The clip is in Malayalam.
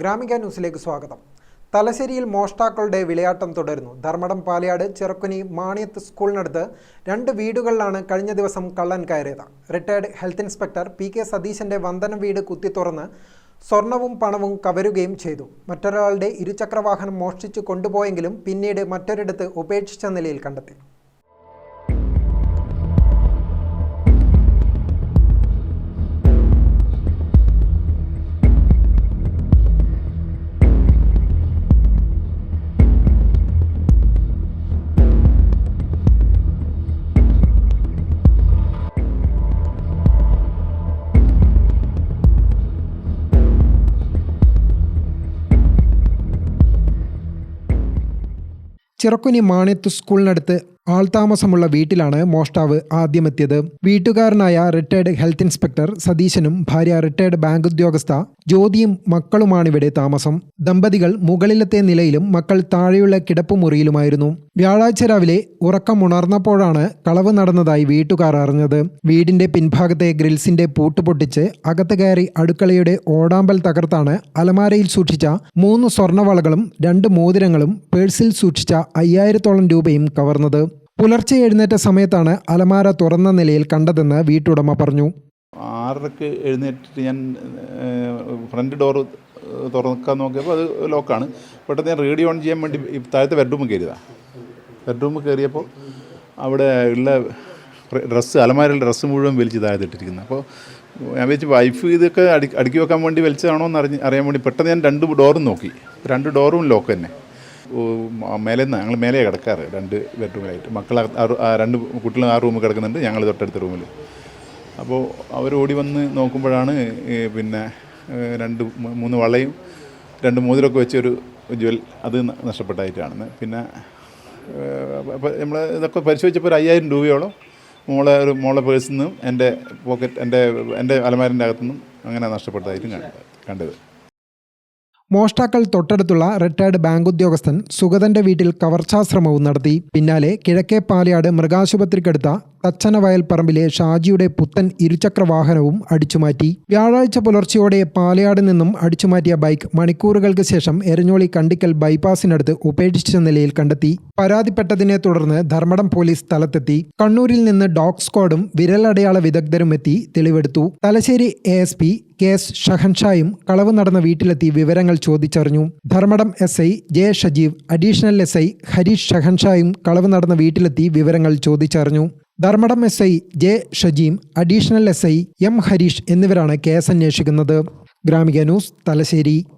ഗ്രാമിക ന്യൂസിലേക്ക് സ്വാഗതം. തലശ്ശേരിയിൽ മോഷ്ടാക്കളുടെ വിളയാട്ടം തുടരുന്നു. ധർമ്മടം പാലയാട് ചെറുക്കുനി മാണിയത്ത് സ്കൂളിനടുത്ത് രണ്ട് വീടുകളിലാണ് കഴിഞ്ഞ ദിവസം കള്ളൻ കയറിയത്. Retired health inspector P K സതീശന്റെ വന്ദനം വീട് കുത്തി തുറന്ന് സ്വർണവും പണവും കവരുകയും ചെയ്തു. മറ്റൊരാളുടെ ഇരുചക്രവാഹനം മോഷ്ടിച്ചു കൊണ്ടുപോയെങ്കിലും പിന്നീട് മറ്റൊരിടത്ത് ഉപേക്ഷിച്ച നിലയിൽ കണ്ടെത്തി. ചിറക്കുനി മാണിയത്ത് സ്കൂളിനടുത്ത് ആൾതാമസമുള്ള വീട്ടിലാണ് മോഷ്ടാവ് ആദ്യമെത്തിയത്. വീട്ടുകാരനായ റിട്ടയർഡ് ഹെൽത്ത് ഇൻസ്പെക്ടർ സതീശനും ഭാര്യ റിട്ടയർഡ് ബാങ്ക് ഉദ്യോഗസ്ഥ ജ്യോതിയും മക്കളുമാണിവിടെ താമസം. ദമ്പതികൾ മുകളിലത്തെ നിലയിലും മക്കൾ താഴെയുള്ള കിടപ്പുമുറിയിലുമായിരുന്നു. വ്യാഴാഴ്ച രാവിലെ ഉറക്കമുണർന്നപ്പോഴാണ് കളവ് നടന്നതായി വീട്ടുകാർ അറിഞ്ഞത്. വീടിന്റെ പിൻഭാഗത്തെ ഗ്രിൽസിന്റെ പൂട്ട് പൊട്ടിച്ച് അകത്ത് കയറി അടുക്കളയുടെ ഓടാമ്പൽ തകർത്താണ് അലമാരയിൽ സൂക്ഷിച്ച മൂന്ന് സ്വർണവളകളും രണ്ട് മോതിരങ്ങളും പേഴ്സിൽ സൂക്ഷിച്ച അയ്യായിരത്തോളം രൂപയും കവർന്നത്. പുലർച്ചെ എഴുന്നേറ്റ സമയത്താണ് അലമാര തുറന്ന നിലയിൽ കണ്ടതെന്ന് വീട്ടുടമ പറഞ്ഞു. ആറരക്ക് എഴുന്നേറ്റിട്ട് ഞാൻ ഫ്രണ്ട് ഡോർ തുറക്കാൻ നോക്കിയപ്പോൾ അത് ലോക്കാണ്. പെട്ടെന്ന് ഞാൻ റേഡിയോ ഓൺ ചെയ്യാൻ വേണ്ടി താഴത്തെ ബെഡ്റൂമിൽ കയറിയതാണ് ബെഡ്റൂമിൽ കയറിയപ്പോൾ അവിടെ ഉള്ള ഡ്രസ്സ് അലമാരയിലെ ഡ്രസ്സ് മുഴുവൻ വലിച്ച് താഴത്തിട്ടിരിക്കുന്നത് അപ്പോൾ ഞാൻ വെച്ച് വൈഫ് ഇതൊക്കെ അടി അടുക്കി വെക്കാൻ വേണ്ടി വലിച്ചതാണോ എന്ന് അറിഞ്ഞ് അറിയാൻ വേണ്ടി പെട്ടെന്ന് ഞാൻ രണ്ട് ഡോറും നോക്കി. രണ്ട് ഡോറും ലോക്ക് തന്നെ. മേലെ നിന്ന് ഞങ്ങൾ മേലെ കിടക്കാറ്. രണ്ട് ബെഡ്റൂമിലായിട്ട്. മക്കൾ രണ്ട് കുട്ടികൾ ആ റൂമിൽ കിടക്കുന്നുണ്ട്. ഞങ്ങൾ തൊട്ടടുത്ത റൂമിൽ അപ്പോൾ അവർ ഓടി വന്ന് നോക്കുമ്പോഴാണ് പിന്നെ രണ്ട് മൂന്ന് വളയും രണ്ട് മോതിരമൊക്കെ വെച്ചൊരു ജ്വൽ അത് നഷ്ടപ്പെട്ടായിട്ടാണ്. പിന്നെ നമ്മൾ ഇതൊക്കെ പരിശോധിച്ചപ്പോൾ ഒരു അയ്യായിരം രൂപയോളം മോളെ ഒരു മോളെ പേഴ്സിൽ നിന്നും എന്റെ പോക്കറ്റ് എന്റെ എന്റെ അലമാരിന്റെ അകത്തുനിന്നും അങ്ങനെ നഷ്ടപ്പെട്ടതായിട്ടും കണ്ടത്. മോഷ്ടാക്കൾ തൊട്ടടുത്തുള്ള റിട്ടയർഡ് ബാങ്ക് ഉദ്യോഗസ്ഥൻ സുഗതന്റെ വീട്ടിൽ കവർച്ചാശ്രമവും നടത്തി. പിന്നാലെ കിഴക്കേ പാലയാട് മൃഗാശുപത്രിക്കടുത്ത തച്ചനവയൽ പറമ്പിലെ ഷാജിയുടെ പുത്തൻ ഇരുചക്ര വാഹനവും അടിച്ചുമാറ്റി. വ്യാഴാഴ്ച പുലർച്ചെയോടെ പാലയാട് നിന്നും അടിച്ചുമാറ്റിയ ബൈക്ക് മണിക്കൂറുകൾക്ക് ശേഷം എരഞ്ഞോളി കണ്ടിക്കൽ ബൈപ്പാസിനടുത്ത് ഉപേക്ഷിച്ച നിലയിൽ കണ്ടെത്തി. പരാതിപ്പെട്ടതിനെ തുടർന്ന് ധർമ്മടം പോലീസ് സ്ഥലത്തെത്തി. കണ്ണൂരിൽ നിന്ന് ഡോഗ് സ്ക്വാഡും വിരലടയാള വിദഗ്ധരും എത്തി തെളിവെടുത്തു. Thalassery A S P K S ഷഹൻഷായും കളവ് നടന്ന വീട്ടിലെത്തി വിവരങ്ങൾ ചോദിച്ചറിഞ്ഞു. Dharmadam S I J Shajeev additional S I Harish ഷഹൻഷായും കളവ് നടന്ന വീട്ടിലെത്തി വിവരങ്ങൾ ചോദിച്ചറിഞ്ഞു. Dharmadam S I J Shajeem additional S I M Harish എന്നിവരാണ് കേസ് അന്വേഷിക്കുന്നത്. ഗ്രാമിക ന്യൂസ് തലശ്ശേരി.